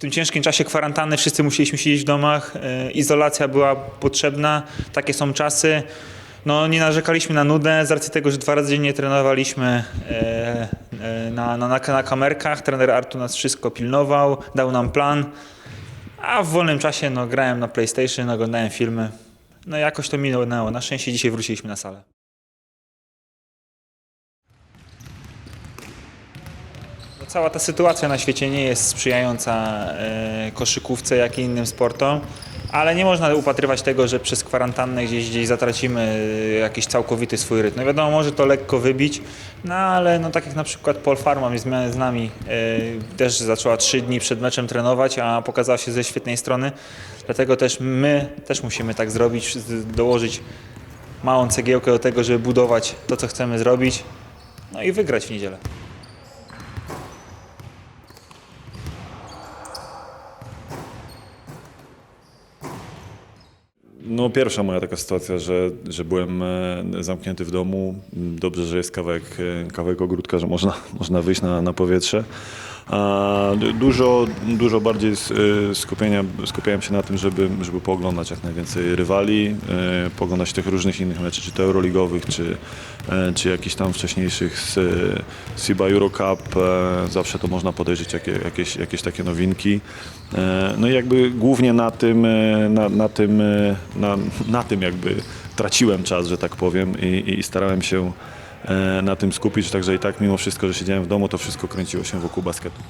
tym ciężkim czasie kwarantanny wszyscy musieliśmy siedzieć w domach, e, izolacja była potrzebna, takie są czasy. No, nie narzekaliśmy na nudę z racji tego, że dwa razy dziennie trenowaliśmy e, e, na, na, na, kamerkach. Trener Artu nas wszystko pilnował, dał nam plan, a w wolnym czasie no, grałem na PlayStation, oglądałem filmy. No jakoś to minęło. Na szczęście dzisiaj wróciliśmy na salę. Cała ta sytuacja na świecie nie jest sprzyjająca e, koszykówce, jak i innym sportom, ale nie można upatrywać tego, że przez kwarantannę gdzieś, gdzieś zatracimy e, jakiś całkowity swój rytm. No wiadomo, może to lekko wybić, no ale no, tak jak na przykład Paul Farman jest z nami, e, też zaczęła trzy dni przed meczem trenować, a pokazała się ze świetnej strony, dlatego też my też musimy tak zrobić, dołożyć małą cegiełkę do tego, żeby budować to, co chcemy zrobić, no i wygrać w niedzielę. No pierwsza moja taka sytuacja, że, że byłem e, zamknięty w domu. Dobrze, że jest kawałek, e, kawałek ogródka, że można, można wyjść na, na powietrze. Dużo, dużo bardziej e, skupienia, skupiałem się na tym, żeby, żeby pooglądać jak najwięcej rywali, e, pooglądać tych różnych innych meczy, czy to euroligowych, czy, e, czy jakichś tam wcześniejszych z, z FIBA Euro Cup. E, Zawsze to można podejrzeć jakie, jakieś, jakieś takie nowinki. E, No i jakby głównie na tym, na, na tym, na, na tym jakby traciłem czas, że tak powiem i, i starałem się na tym skupić, także i tak mimo wszystko, że siedziałem w domu, to wszystko kręciło się wokół basketu.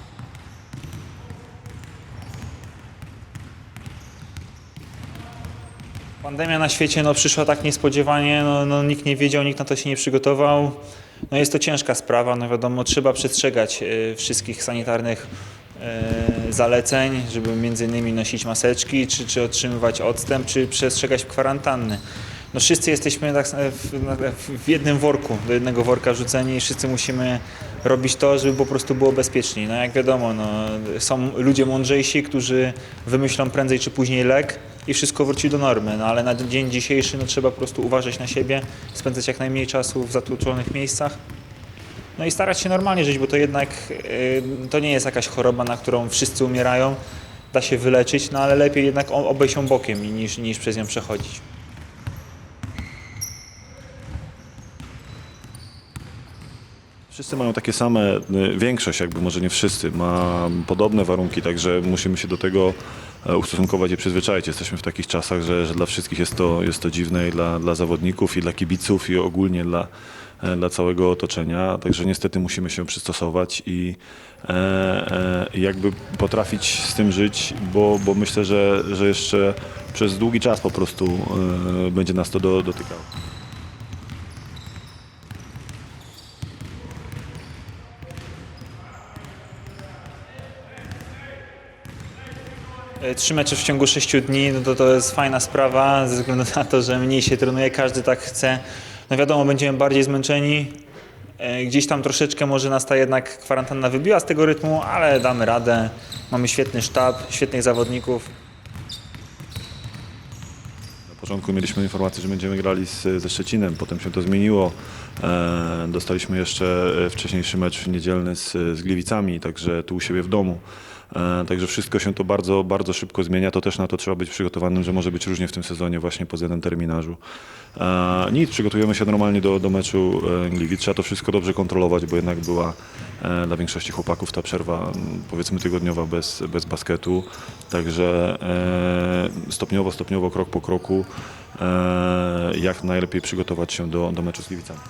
Pandemia na świecie no, przyszła tak niespodziewanie, no, no, nikt nie wiedział, nikt na to się nie przygotował. No, jest to ciężka sprawa, no wiadomo, trzeba przestrzegać e, wszystkich sanitarnych e, zaleceń, żeby między innymi nosić maseczki, czy, czy otrzymywać odstęp, czy przestrzegać kwarantanny. No, wszyscy jesteśmy tak, w, jednym worku, do jednego worka rzuceni i wszyscy musimy robić to, żeby po prostu było bezpieczniej. No jak wiadomo, no, są ludzie mądrzejsi, którzy wymyślą prędzej czy później lek i wszystko wróci do normy, no ale na dzień dzisiejszy no, trzeba po prostu uważać na siebie, spędzać jak najmniej czasu w zatłoczonych miejscach. No i starać się normalnie żyć, bo to jednak y, to nie jest jakaś choroba, na którą wszyscy umierają, da się wyleczyć, no ale lepiej jednak obejść ją bokiem niż, niż przez nią przechodzić. Wszyscy mają takie same, y, większość jakby, może nie wszyscy, ma podobne warunki, także musimy się do tego e, ustosunkować i przyzwyczaić. Jesteśmy w takich czasach, że, że dla wszystkich jest to, jest to dziwne i dla, dla zawodników, i dla kibiców, i ogólnie dla, e, dla całego otoczenia. Także niestety musimy się przystosować i e, e, jakby potrafić z tym żyć, bo, bo myślę, że, że jeszcze przez długi czas po prostu e, będzie nas to do, dotykało. Trzy mecze w ciągu sześciu dni, no to to jest fajna sprawa, ze względu na to, że mniej się trenuje, każdy tak chce. No wiadomo, będziemy bardziej zmęczeni. E, Gdzieś tam troszeczkę może nas ta jednak kwarantanna wybiła z tego rytmu, ale damy radę. Mamy świetny sztab, świetnych zawodników. Początku mieliśmy informację, że będziemy grali z, ze Szczecinem, potem się to zmieniło. E, dostaliśmy jeszcze e, wcześniejszy mecz niedzielny z, z Gliwicami, także tu u siebie w domu. E, także wszystko się to bardzo, bardzo szybko zmienia. To też na to trzeba być przygotowanym, że może być różnie w tym sezonie właśnie pod względem terminarzu. E, nic, przygotujemy się normalnie do, do meczu e, Gliwic. Trzeba to wszystko dobrze kontrolować, bo jednak była e, dla większości chłopaków ta przerwa m, powiedzmy tygodniowa bez, bez basketu. Także e, stopniowo, stopniowo, krok po kroku e, jak najlepiej przygotować się do, do meczu z Gliwicami.